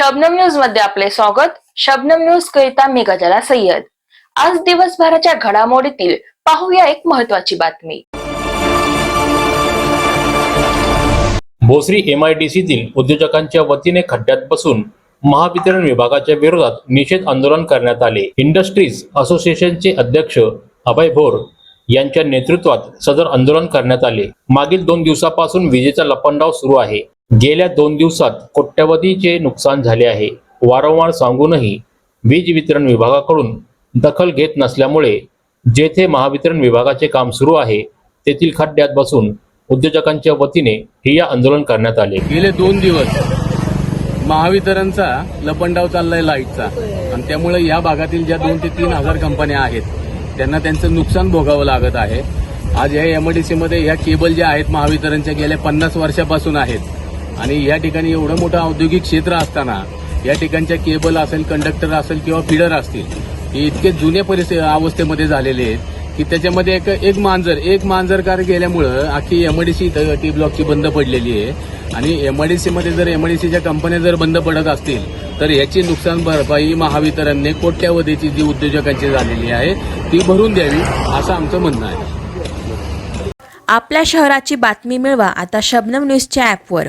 शबनम न्यूजमध्ये आपले स्वागत. शबनम न्यूज करिता मी गजाला सय्यद. आज दिवसभराच्या घडामोडीतील पाहूया एक महत्वाची बातमी. भोसरी एमआयडीसीतील उद्योजकांच्या वतीने खड्ड्यात बसून महावितरण विभागाच्या विरोधात निषेध आंदोलन करण्यात आले. इंडस्ट्रीज असोसिएशनचे अध्यक्ष अभय भोर यांच्या नेतृत्वात सदर आंदोलन करण्यात आले. मागील दोन दिवसापासून विजेचा लपंडाव सुरू आहे. गेल्या दोन दिवसात कोट्यवधीचे नुकसान झाले आहे. वारंवार सांगूनही वीज वितरण विभागाकडून दखल घेत नसल्यामुळे जेथे महावितरण विभागाचे काम सुरू आहे तेथील खड्ड्यात बसून उद्योजकांच्या वतीने ठिय्या आंदोलन करण्यात आले. गेले दोन दिवस महावितरणचा लपंडाव चाललाय लाईटचा. आणि त्यामुळे या भागातील ज्या दोन ते तीन हजार कंपन्या आहेत त्यांना त्यांचं नुकसान भोगावं लागत आहे. आज या एमआयडीसी मध्ये या केबल ज्या आहेत महावितरणच्या गेल्या पन्नास वर्षापासून आहेत आणि या ठिकाणी एवढं मोठं औद्योगिक क्षेत्र असताना या ठिकाणच्या केबल असेल कंडक्टर असेल किंवा फिडर असतील हे इतके जुने परिस्थिती अवस्थेमध्ये झालेले आहेत की त्याच्यामध्ये एक एक मांजर एक मांजरकार गेल्यामुळं अख्खी एमआयडीसी टी ब्लॉकची बंद पडलेली आहे. आणि एमआयडीसीमध्ये जर एमआयडीसीच्या कंपन्या जर बंद पडत असतील तर याची नुकसान भरपाई महावितरणने कोट्यावधीची जी उद्योजकांची झालेली आहे ती भरून द्यावी असं आमचं म्हणणं आहे. आपल्या शहराची बातमी मिळवा आता शबनम न्यूजच्या ॲपवर.